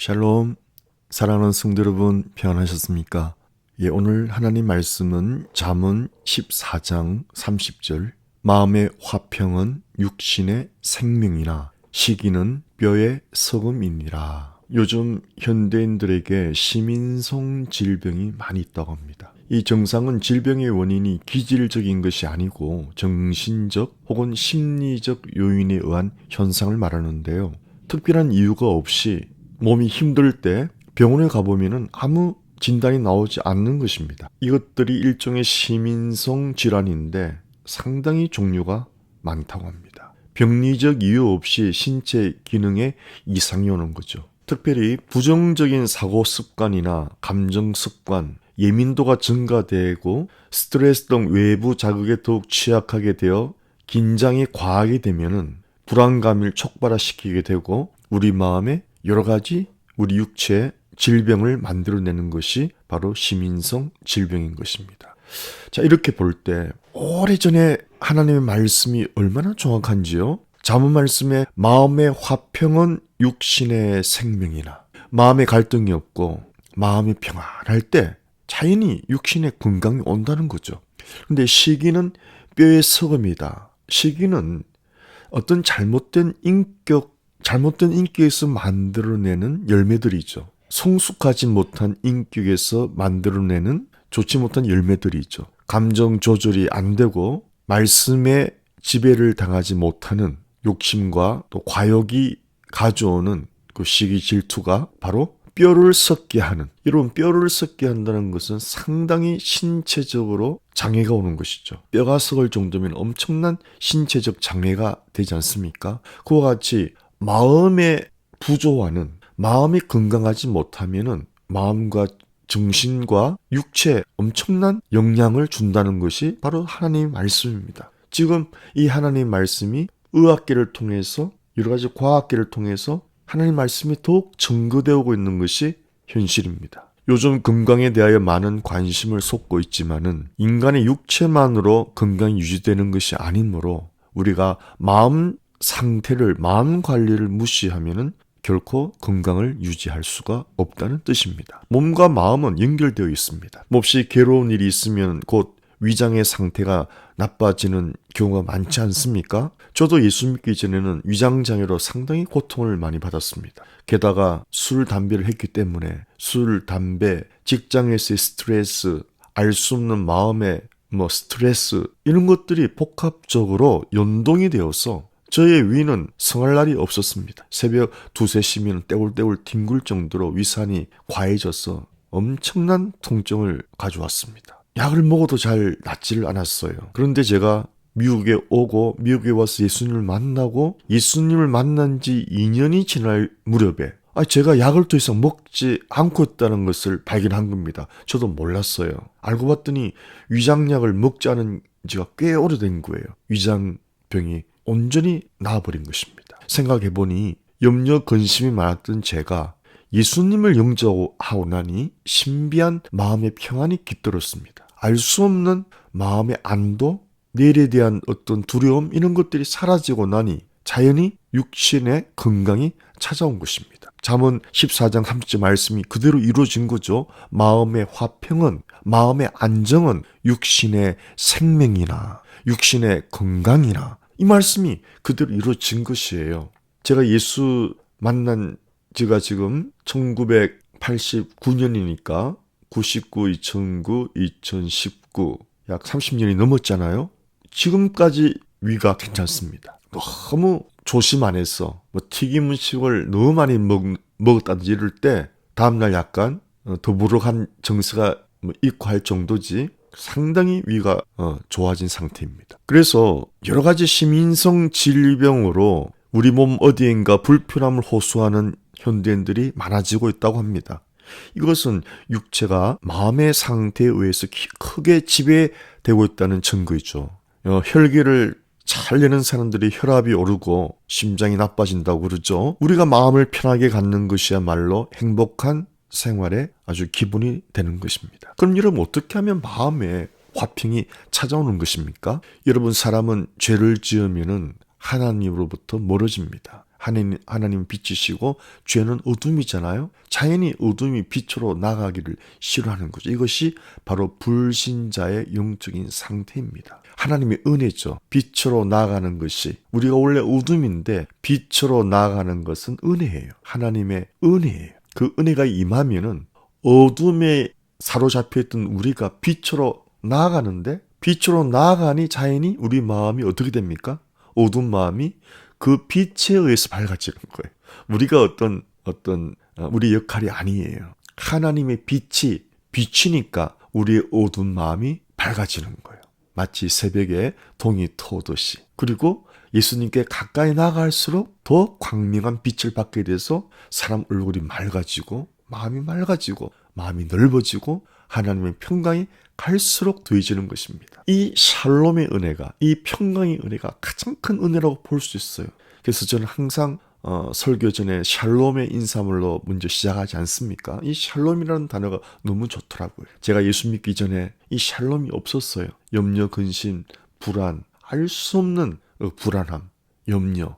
샬롬, 사랑하는 성도 여러분, 평안하셨습니까? 예, 오늘 하나님 말씀은 잠언 14장 30절 마음의 화평은 육신의 생명이나 시기는 뼈의 소금이니라. 요즘 현대인들에게 시민성 질병이 많이 있다고 합니다. 이 정상은 질병의 원인이 기질적인 것이 아니고 정신적 혹은 심리적 요인에 의한 현상을 말하는데요. 특별한 이유가 없이 몸이 힘들 때 병원에 가보면 아무 진단이 나오지 않는 것입니다. 이것들이 일종의 시민성 질환인데 상당히 종류가 많다고 합니다. 병리적 이유 없이 신체 기능에 이상이 오는 거죠. 특별히 부정적인 사고 습관이나 감정 습관, 예민도가 증가되고 스트레스 등 외부 자극에 더욱 취약하게 되어 긴장이 과하게 되면은 불안감을 촉발시키게 되고 우리 마음에 여러 가지 우리 육체에 질병을 만들어내는 것이 바로 시민성 질병인 것입니다. 자, 이렇게 볼 때 오래전에 하나님의 말씀이 얼마나 정확한지요? 자문 말씀에 마음의 화평은 육신의 생명이나 마음의 갈등이 없고 마음이 평안할 때 자연히 육신의 건강이 온다는 거죠. 근데 시기는 뼈의 소금이다. 시기는 어떤 잘못된 인격, 잘못된 인격에서 만들어내는 열매들이죠. 성숙하지 못한 인격에서 만들어내는 좋지 못한 열매들이죠. 감정 조절이 안 되고 말씀에 지배를 당하지 못하는 욕심과 또 과욕이 가져오는 그 시기 질투가 바로 뼈를 썩게 하는 이런 뼈를 썩게 한다는 것은 상당히 신체적으로 장애가 오는 것이죠. 뼈가 썩을 정도면 엄청난 신체적 장애가 되지 않습니까? 그와 같이 마음의 부조화는 마음이 건강하지 못하면은 마음과 정신과 육체에 엄청난 영향을 준다는 것이 바로 하나님의 말씀입니다. 지금 이 하나님 말씀이 의학계를 통해서 여러 가지 과학계를 통해서 하나님 말씀이 더욱 증거되고 있는 것이 현실입니다. 요즘 건강에 대하여 많은 관심을 쏟고 있지만은 인간의 육체만으로 건강이 유지되는 것이 아니므로 우리가 마음 상태를 마음 관리를 무시하면은 결코 건강을 유지할 수가 없다는 뜻입니다. 몸과 마음은 연결되어 있습니다. 몹시 괴로운 일이 있으면 곧 위장의 상태가 나빠지는 경우가 많지 않습니까? 저도 예수 믿기 전에는 위장장애로 상당히 고통을 많이 받았습니다. 게다가 술, 담배를 했기 때문에 술, 담배, 직장에서의 스트레스, 알 수 없는 마음의 뭐 스트레스 이런 것들이 복합적으로 연동이 되어서 저의 위는 성할 날이 없었습니다. 새벽 두세 시면 떼굴떼굴 뒹굴 정도로 위산이 과해져서 엄청난 통증을 가져왔습니다. 약을 먹어도 잘 낫지를 않았어요. 그런데 제가 미국에 오고 미국에 와서 예수님을 만나고 예수님을 만난 지 2년이 지날 무렵에 아, 제가 약을 더 이상 먹지 않고 있다는 것을 발견한 겁니다. 저도 몰랐어요. 알고 봤더니 위장약을 먹지 않은 지가 꽤 오래된 거예요. 위장병이 온전히 나아버린 것입니다. 생각해보니 염려 근심이 많았던 제가 예수님을 영접하고 나니 신비한 마음의 평안이 깃들었습니다. 알 수 없는 마음의 안도, 내일에 대한 어떤 두려움 이런 것들이 사라지고 나니 자연히 육신의 건강이 찾아온 것입니다. 잠언 14장 30절 말씀이 그대로 이루어진 거죠. 마음의 화평은 마음의 안정은 육신의 생명이나 육신의 건강이나 이 말씀이 그대로 이루어진 것이에요. 제가 예수 만난 지가 지금 1989년이니까 99, 2009, 2019, 약 30년이 넘었잖아요. 지금까지 위가 괜찮습니다. 너무 조심 안 해서 뭐 튀김 음식을 너무 많이 먹, 먹었다든지 이럴 때 다음날 약간 어, 더부룩한 정서가 뭐 있고 할 정도지 상당히 위가 어, 좋아진 상태입니다. 그래서 여러 가지 시민성 질병으로 우리 몸 어디엔가 불편함을 호소하는 현대인들이 많아지고 있다고 합니다. 이것은 육체가 마음의 상태에 의해서 크게 지배되고 있다는 증거이죠. 어, 혈기를 잘 내는 사람들이 혈압이 오르고 심장이 나빠진다고 그러죠. 우리가 마음을 편하게 갖는 것이야말로 행복한 생활에 아주 기분이 되는 것입니다. 그럼 여러분 어떻게 하면 마음에 화평이 찾아오는 것입니까? 여러분 사람은 죄를 지으면은 하나님으로부터 멀어집니다. 하나님, 하나님 빛이시고 죄는 어둠이잖아요. 자연히 어둠이 빛으로 나가기를 싫어하는 거죠. 이것이 바로 불신자의 영적인 상태입니다. 하나님의 은혜죠. 빛으로 나가는 것이 우리가 원래 어둠인데 빛으로 나가는 것은 은혜예요. 하나님의 은혜예요. 그 은혜가 임하면은 어둠에 사로잡혀 있던 우리가 빛으로 나아가는데 빛으로 나아가니 자연히 우리 마음이 어떻게 됩니까? 어두운 마음이 그 빛에 의해서 밝아지는 거예요. 우리가 어떤 어떤 어, 우리 역할이 아니에요. 하나님의 빛이 비치니까 우리의 어두운 마음이 밝아지는 거예요. 마치 새벽에 동이 터오듯이. 그리고 예수님께 가까이 나갈수록 더 광명한 빛을 받게 돼서 사람 얼굴이 맑아지고 마음이 맑아지고 마음이 넓어지고 하나님의 평강이 갈수록 더해지는 것입니다. 이 샬롬의 은혜가 이 평강의 은혜가 가장 큰 은혜라고 볼 수 있어요. 그래서 저는 항상 어, 설교 전에 샬롬의 인사물로 먼저 시작하지 않습니까? 이 샬롬이라는 단어가 너무 좋더라고요. 제가 예수 믿기 전에 이 샬롬이 없었어요. 염려, 근심, 불안, 알 수 없는 어, 불안함, 염려,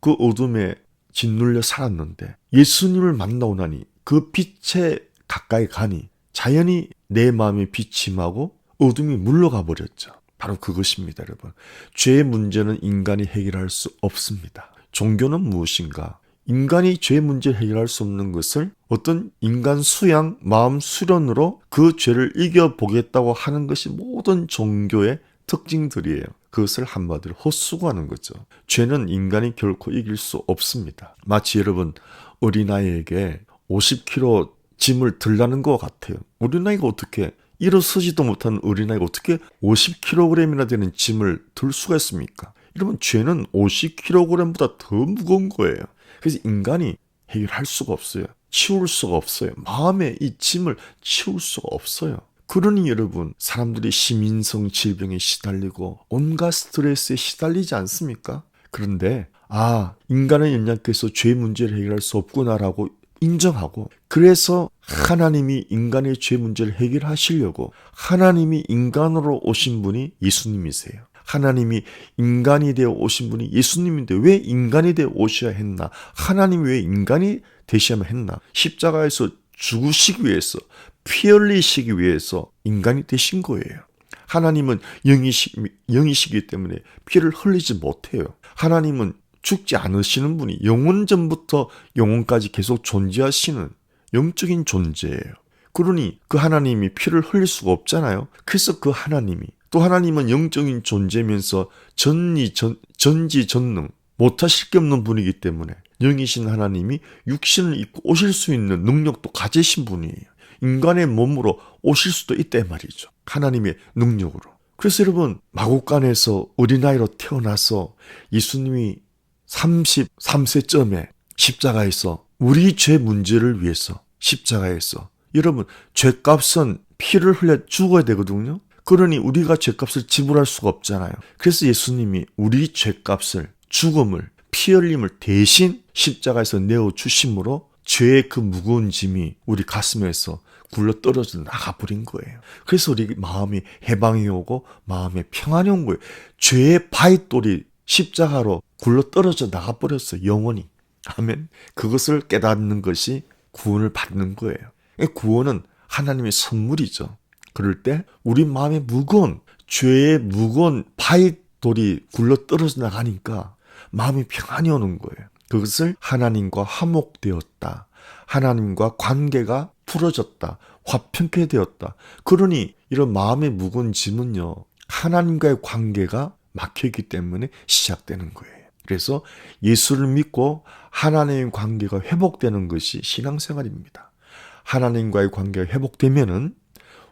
그 어둠에 짓눌려 살았는데 예수님을 만나고 나니 그 빛에 가까이 가니 자연히 내 마음에 빛이 임하고 어둠이 물러가 버렸죠. 바로 그것입니다, 여러분. 죄의 문제는 인간이 해결할 수 없습니다. 종교는 무엇인가? 인간이 죄 문제를 해결할 수 없는 것을 어떤 인간 수양, 마음 수련으로 그 죄를 이겨보겠다고 하는 것이 모든 종교의 특징들이에요. 그것을 한마디로 헛수고하는 거죠. 죄는 인간이 결코 이길 수 없습니다. 마치 여러분 어린아이에게 50kg 짐을 들라는 것 같아요. 어린아이가 어떻게 일어서지도 못하는 어린아이가 어떻게 50kg이나 되는 짐을 들 수가 있습니까? 여러분 죄는 50kg보다 더 무거운 거예요. 그래서 인간이 해결할 수가 없어요. 치울 수가 없어요. 마음의 이 짐을 치울 수가 없어요. 그러니 여러분 사람들이 시민성 질병에 시달리고 온갖 스트레스에 시달리지 않습니까? 그런데 아 인간은 연약해서 죄 문제를 해결할 수 없구나라고 인정하고 그래서 하나님이 인간의 죄 문제를 해결하시려고 하나님이 인간으로 오신 분이 예수님이세요. 하나님이 인간이 되어 오신 분이 예수님인데 왜 인간이 되어 오셔야 했나? 하나님이 왜 인간이 되셔야만 했나? 십자가에서 죽으시기 위해서 피 흘리시기 위해서 인간이 되신 거예요. 하나님은 영이시, 영이시기 때문에 피를 흘리지 못해요. 하나님은 죽지 않으시는 분이 영원 전부터 영원까지 계속 존재하시는 영적인 존재예요. 그러니 그 하나님이 피를 흘릴 수가 없잖아요. 그래서 그 하나님이 또 하나님은 영적인 존재면서 전이 전, 전지 전능 못하실 게 없는 분이기 때문에 영이신 하나님이 육신을 입고 오실 수 있는 능력도 가지신 분이에요. 인간의 몸으로 오실 수도 있다 말이죠. 하나님의 능력으로. 그래서 여러분 마곡간에서 어린아이로 태어나서 예수님이 33세쯤에 십자가에서 우리 죄 문제를 위해서 십자가에서 여러분 죄값은 피를 흘려 죽어야 되거든요. 그러니 우리가 죄값을 지불할 수가 없잖아요. 그래서 예수님이 우리 죄값을 죽음을 피 흘림을 대신 십자가에서 내어 주심으로 죄의 그 무거운 짐이 우리 가슴에서 굴러 떨어져 나가버린 거예요. 그래서 우리 마음이 해방이 오고 마음에 평안이 온 거예요. 죄의 바위돌이 십자가로 굴러 떨어져 나가버렸어요. 영원히. 아멘. 그것을 깨닫는 것이 구원을 받는 거예요. 구원은 하나님의 선물이죠. 그럴 때 우리 마음에 무거운 죄의 무거운 바위돌이 굴러 떨어져 나가니까 마음이 평안이 오는 거예요. 그것을 하나님과 화목되었다. 하나님과 관계가 풀어졌다. 화평케 되었다. 그러니 이런 마음의 무거운 짐은요. 하나님과의 관계가 막혀있기 때문에 시작되는 거예요. 그래서 예수를 믿고 하나님의 관계가 회복되는 것이 신앙생활입니다. 하나님과의 관계가 회복되면은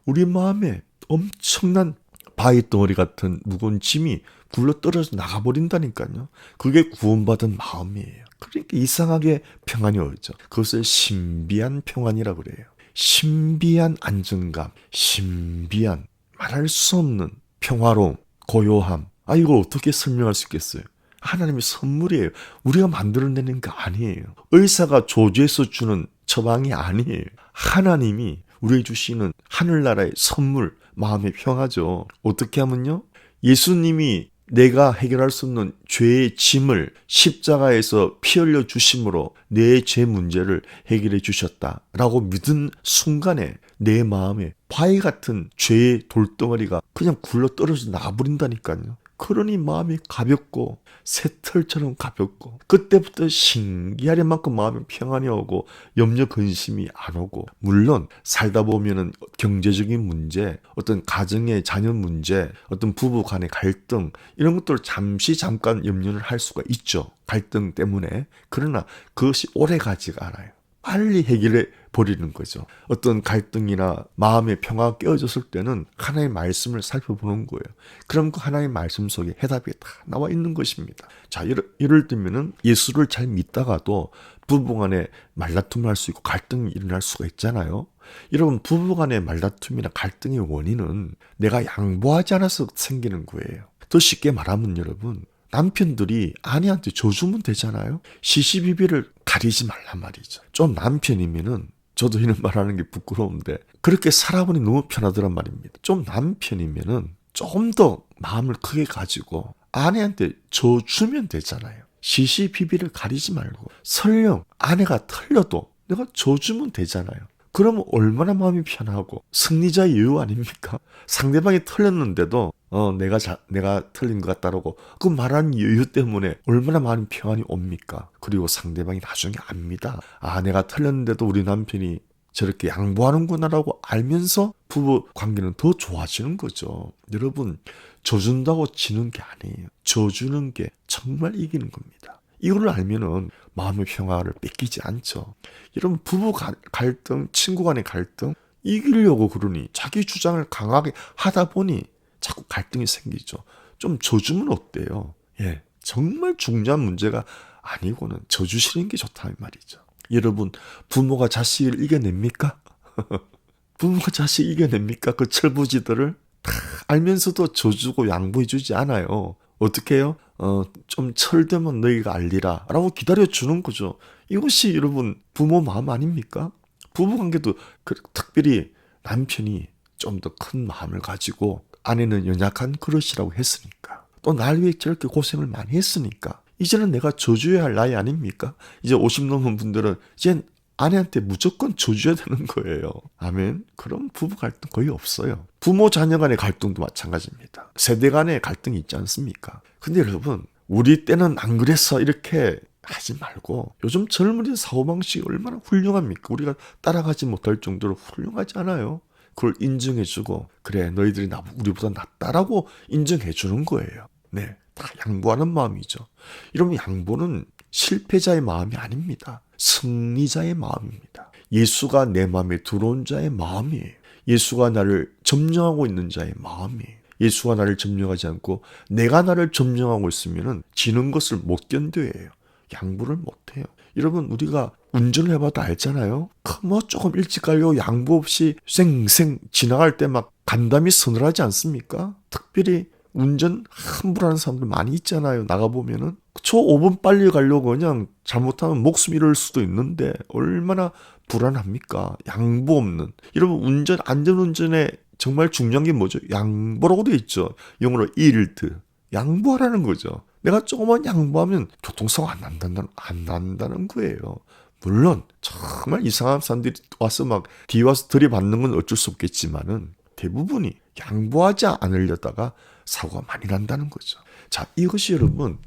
우리 마음에 엄청난 바위 덩어리 같은 무거운 짐이 굴러 떨어져 나가버린다니까요. 그게 구원받은 마음이에요. 그러니까 이상하게 평안이 오죠. 그것을 신비한 평안이라고 그래요. 신비한 안정감, 신비한 말할 수 없는 평화로움, 고요함. 아, 이걸 어떻게 설명할 수 있겠어요? 하나님의 선물이에요. 우리가 만들어내는 게 아니에요. 의사가 조주에서 주는 처방이 아니에요. 하나님이 우리에게 주시는 하늘나라의 선물, 마음의 평화죠. 어떻게 하면요? 예수님이 내가 해결할 수 없는 죄의 짐을 십자가에서 피 흘려 주심으로 내 죄 문제를 해결해 주셨다라고 믿은 순간에 내 마음에 바위 같은 죄의 돌덩어리가 그냥 굴러 떨어져 나버린다니까요. 그러니 마음이 가볍고 새털처럼 가볍고 그때부터 신기할 만큼 마음에 평안이 오고 염려 근심이 안 오고. 물론 살다 보면은 경제적인 문제 어떤 가정의 자녀 문제 어떤 부부 간의 갈등 이런 것들을 잠시 잠깐 염려를 할 수가 있죠. 갈등 때문에. 그러나 그것이 오래 가지가 않아요. 빨리 해결해 버리는 거죠. 어떤 갈등이나 마음의 평화가 깨어졌을 때는 하나의 말씀을 살펴보는 거예요. 그럼 그 하나의 말씀 속에 해답이 다 나와 있는 것입니다. 자, 이럴, 이럴 때면은 예수를 잘 믿다가도 부부 간에 말다툼을 할 수 있고 갈등이 일어날 수가 있잖아요. 여러분 부부 간의 말다툼이나 갈등의 원인은 내가 양보하지 않아서 생기는 거예요. 더 쉽게 말하면 여러분 남편들이 아내한테 줘주면 되잖아요. 시시비비를 가리지 말란 말이죠. 좀 남편이면은 저도 이런 말 하는 게 부끄러운데 그렇게 살아보니 너무 편하더란 말입니다. 좀 남편이면은 좀 더 마음을 크게 가지고 아내한테 줘주면 되잖아요. 시시비비를 가리지 말고 설령 아내가 틀려도 내가 줘주면 되잖아요. 그러면 얼마나 마음이 편하고 승리자의 여유 아닙니까? 상대방이 틀렸는데도 어 내가 자, 내가 틀린 것 같다라고 그 말하는 여유 때문에 얼마나 많은 평안이 옵니까? 그리고 상대방이 나중에 압니다. 아 내가 틀렸는데도 우리 남편이 저렇게 양보하는구나라고 알면서 부부 관계는 더 좋아지는 거죠. 여러분 져준다고 지는 게 아니에요. 져주는 게 정말 이기는 겁니다. 이거를 알면은 마음의 평화를 뺏기지 않죠. 여러분 부부 갈등, 친구 간의 갈등 이기려고 그러니 자기 주장을 강하게 하다 보니 자꾸 갈등이 생기죠. 좀 져주면 어때요? 예, 정말 중요한 문제가 아니고는 져주시는 게 좋다는 말이죠. 여러분 부모가 자식을 이겨냅니까? 부모가 자식 이겨냅니까? 그 철부지들을 다 알면서도 져주고 양보해주지 않아요. 어떻게 해요? 어, 좀 철되면 너희가 알리라. 라고 기다려주는 거죠. 이것이 여러분 부모 마음 아닙니까? 부부 관계도 그, 특별히 남편이 좀 더 큰 마음을 가지고 아내는 연약한 그릇이라고 했으니까 또 날 위해 저렇게 고생을 많이 했으니까 이제는 내가 져줘야 할 나이 아닙니까? 이제 50 넘은 분들은 이제 아내한테 무조건 줘줘야 되는 거예요. 아멘. 그럼 부부 갈등 거의 없어요. 부모 자녀 간의 갈등도 마찬가지입니다. 세대 간의 갈등이 있지 않습니까? 근데 여러분, 우리 때는 안 그랬어. 이렇게 하지 말고 요즘 젊은이 사고방식이 얼마나 훌륭합니까? 우리가 따라가지 못할 정도로 훌륭하지 않아요? 그걸 인정해주고 그래 너희들이 나 우리보다 낫다라고 인정해주는 거예요. 네, 다 양보하는 마음이죠. 이러면 양보는 실패자의 마음이 아닙니다. 승리자의 마음입니다. 예수가 내 마음에 들어온 자의 마음이에요. 예수가 나를 점령하고 있는 자의 마음이에요. 예수가 나를 점령하지 않고 내가 나를 점령하고 있으면 지는 것을 못 견뎌해요. 양보를 못 해요. 여러분 우리가 운전을 해봐도 알잖아요. 뭐 조금 일찍 가려고 양보 없이 쌩쌩 지나갈 때 막 간담이 서늘하지 않습니까? 특별히 운전 함부로 하는 사람들 많이 있잖아요. 나가보면은. 저 5분 빨리 가려고 그냥 잘못하면 목숨 잃을 수도 있는데 얼마나 불안합니까? 양보 없는. 여러분, 운전, 안전운전에 정말 중요한 게 뭐죠? 양보라고 되어 있죠. 영어로 yield. 양보하라는 거죠. 내가 조금만 양보하면 교통사고 안 난다는, 안 난다는 거예요. 물론, 정말 이상한 사람들이 와서 막 뒤에 와서 들이받는 건 어쩔 수 없겠지만은 대부분이 양보하지 않으려다가 사고가 많이 난다는 거죠. 자, 이것이 여러분,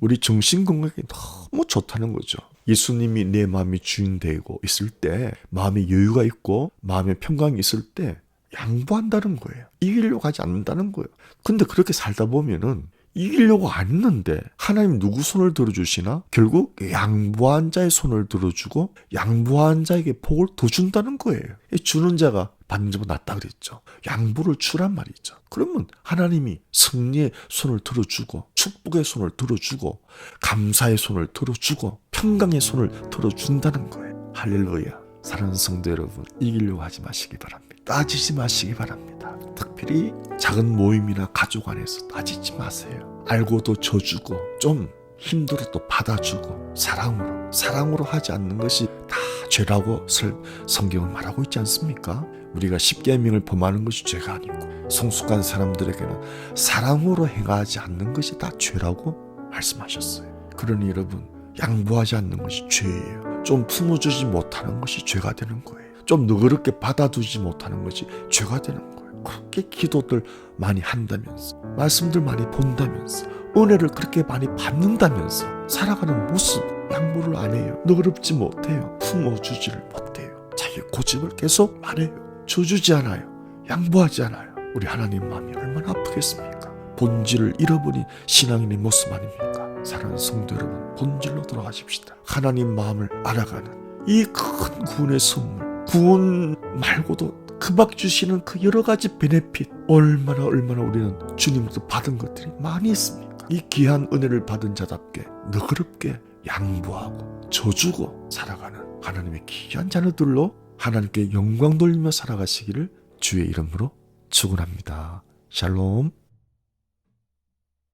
우리 정신 건강에 너무 좋다는 거죠. 예수님이 내 마음이 주인 되고 있을 때, 마음의 여유가 있고, 마음의 평강이 있을 때, 양보한다는 거예요. 이기려고 하지 않는다는 거예요. 근데 그렇게 살다 보면은 이기려고 안 했는데 하나님 누구 손을 들어주시나? 결국 양보한 자의 손을 들어주고 양보한 자에게 복을 더 준다는 거예요. 주는 자가 받는 자보다 낫다 그랬죠. 양보를 주란 말이죠. 그러면 하나님이 승리의 손을 들어주고 축복의 손을 들어주고 감사의 손을 들어주고 평강의 손을 들어준다는 거예요. 할렐루야. 사랑하는 성도 여러분 이기려고 하지 마시기 바랍니다. 따지지 마시기 바랍니다. 특별히 작은 모임이나 가족 안에서 따지지 마세요. 알고도 져주고 좀 힘들어도 받아주고 사랑으로 사랑으로 하지 않는 것이 다 죄라고 설- 성경은 말하고 있지 않습니까? 우리가 십계명을 범하는 것이 죄가 아니고 성숙한 사람들에게는 사랑으로 행하지 않는 것이 다 죄라고 말씀하셨어요. 그러니 여러분 양보하지 않는 것이 죄예요. 좀 품어주지 못하는 것이 죄가 되는 거예요. 좀 너그럽게 받아두지 못하는 것이 죄가 되는 거예요. 그렇게 기도들 많이 한다면서 말씀들 많이 본다면서 은혜를 그렇게 많이 받는다면서 살아가는 모습 양보를 안 해요. 너그럽지 못해요. 품어주지를 못해요. 자기 고집을 계속 말해요. 줘주지 않아요. 양보하지 않아요. 우리 하나님 마음이 얼마나 아프겠습니까? 본질을 잃어버린 신앙인의 모습 아닙니까? 사랑하는 성도 여러분, 본질로 돌아가십시다. 하나님 마음을 알아가는 이 큰 구원의 선물, 구원 말고도 그박 주시는 그 여러 가지 베네핏, 얼마나 얼마나 우리는 주님으로부터 받은 것들이 많이 있습니까? 이 귀한 은혜를 받은 자답게 너그럽게 양보하고 줘주고 살아가는 하나님의 귀한 자녀들로 하나님께 영광 돌리며 살아가시기를 주의 이름으로 축원합니다. 샬롬.